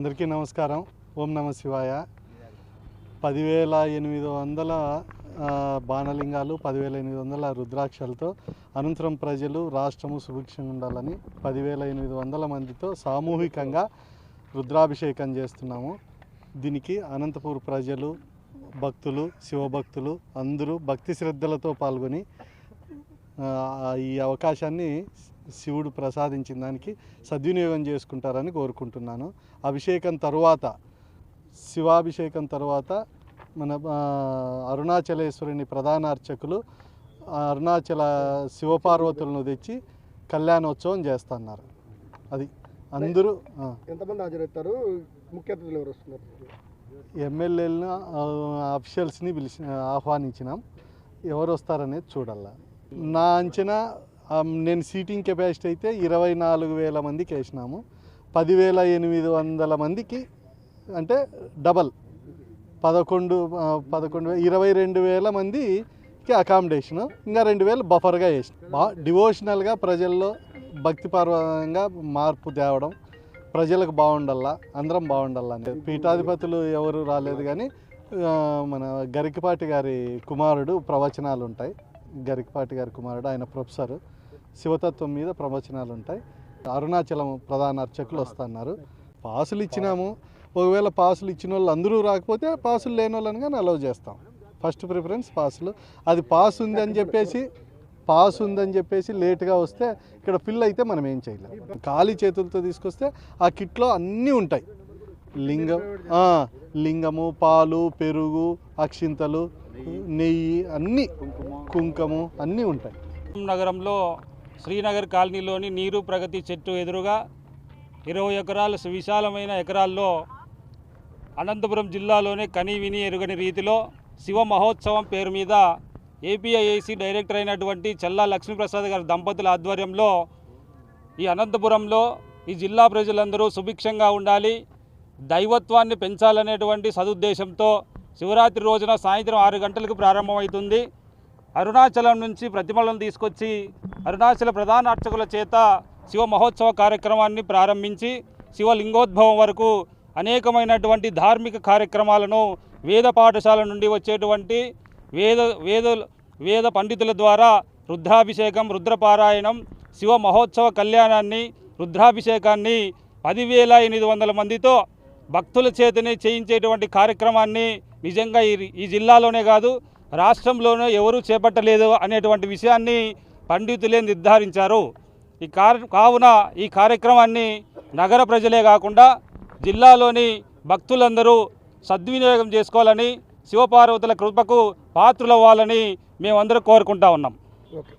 అందరికీ నమస్కారం. ఓం నమ శివాయ. పదివేల ఎనిమిది వందల బాణలింగాలు పదివేల ఎనిమిది వందల రుద్రాక్షలతో అనంతరం ప్రజలు రాష్ట్రము సుభిక్షంగా ఉండాలని పదివేల ఎనిమిది వందల మందితో సామూహికంగా రుద్రాభిషేకం చేస్తున్నాము. దీనికి అనంతపూర్ ప్రజలు భక్తులు శివభక్తులు అందరూ భక్తి శ్రద్ధలతో పాల్గొని ఈ అవకాశాన్ని శివుడు ప్రసాదించిన దానికి సద్వినియోగం చేసుకుంటారని కోరుకుంటున్నాను. అభిషేకం తరువాత శివాభిషేకం తర్వాత మన అరుణాచలేశ్వరుని ప్రధాన అర్చకులు అరుణాచల శివపార్వతులను తెచ్చి కళ్యాణోత్సవం చేస్తున్నారు. అది అందరూ. ఎంతమంది హాజరవుతారు? ముఖ్య అతిథులు ఎవరు వస్తున్నారు? ఎమ్మెల్యేలను అఫీషియల్స్ని పిలిచి ఆహ్వానించినాం. ఎవరు వస్తారనేది చూడాల. నా అంచనా నేను సీటింగ్ కెపాసిటీ అయితే ఇరవై నాలుగు వేల మందికి వేసినాము. పదివేల ఎనిమిది వందల మందికి అంటే డబల్. పదకొండు పదకొండు ఇరవై రెండు వేల మందికి అకామిడేషన్ ఇంకా రెండు వేలు బఫర్గా వేసిన. బా డివోషనల్గా ప్రజల్లో భక్తిపరంగా మార్పు తేవడం ప్రజలకు బాగుండల్లా అందరం బాగుండల్లా అంటే పీఠాధిపతులు ఎవరు రాలేదు కానీ మన గరికపాటి గారి కుమారుడు ప్రవచనాలు ఉంటాయి గరికపాటి గారి కుమారుడు ఆయన ప్రొఫెసర్. శివతత్వం మీద ప్రవచనాలు ఉంటాయి. అరుణాచలం ప్రధాన అర్చకులు వస్తున్నారు. పాసులు ఇచ్చినాము. ఒకవేళ పాసులు ఇచ్చిన వాళ్ళు అందరూ రాకపోతే పాసులు లేని వాళ్ళని కానీ అలౌ చేస్తాం. ఫస్ట్ ప్రిఫరెన్స్ పాసులు. అది పాస్ ఉంది అని చెప్పేసి పాస్ ఉందని చెప్పేసి లేట్గా వస్తే ఇక్కడ ఫిల్ అయితే మనం ఏం చేయలేము ఖాళీ చేతులతో తీసుకొస్తే ఆ కిట్లో అన్నీ ఉంటాయి. లింగం లింగము పాలు పెరుగు అక్షింతలు నెయ్యి అన్నీ కుంకుము. అన్నీ ఉంటాయి. నగరంలో శ్రీనగర్ కాలనీలోని నీరు ప్రగతి చెట్టు ఎదురుగా ఇరవై ఎకరాల విశాలమైన ఎకరాల్లో అనంతపురం జిల్లాలోనే కని విని ఎరుగని రీతిలో శివ మహోత్సవం పేరు మీద ఏపీఐఏసి డైరెక్టర్ అయినటువంటి చల్లా లక్ష్మీప్రసాద్ గారి దంపతుల ఆధ్వర్యంలో ఈ అనంతపురంలో ఈ జిల్లా ప్రజలందరూ సుభిక్షంగా ఉండాలి దైవత్వాన్ని పెంచాలనేటువంటి సదుద్దేశంతో శివరాత్రి రోజున సాయంత్రం ఆరు గంటలకు ప్రారంభమవుతుంది. అరుణాచలం నుంచి ప్రతిమలను తీసుకొచ్చి అరుణాచల ప్రధాన అర్చకుల చేత శివ మహోత్సవ కార్యక్రమాన్ని ప్రారంభించి శివలింగోద్భవం వరకు అనేకమైనటువంటి ధార్మిక కార్యక్రమాలను వేద పాఠశాల నుండి వచ్చేటువంటి వేద వేద వేద పండితుల ద్వారా రుద్రాభిషేకం రుద్రపారాయణం శివ మహోత్సవ కళ్యాణాన్ని రుద్రాభిషేకాన్ని పదివేల ఎనిమిది వందల మందితో భక్తుల చేతనే చేయించేటువంటి కార్యక్రమాన్ని నిజంగా ఈ ఈ జిల్లాలోనే కాదు రాష్ట్రంలోనే ఎవరూ చేపట్టలేదు అనేటువంటి విషయాన్ని పండితులే నిర్ధారించారు. ఈ కావున ఈ కార్యక్రమాన్ని నగర ప్రజలే కాకుండా జిల్లాలోని భక్తులందరూ సద్వినియోగం చేసుకోవాలని శివపార్వతుల కృపకు పాత్రులవ్వాలని మేమందరూ కోరుకుంటా ఉన్నాం. ఓకే.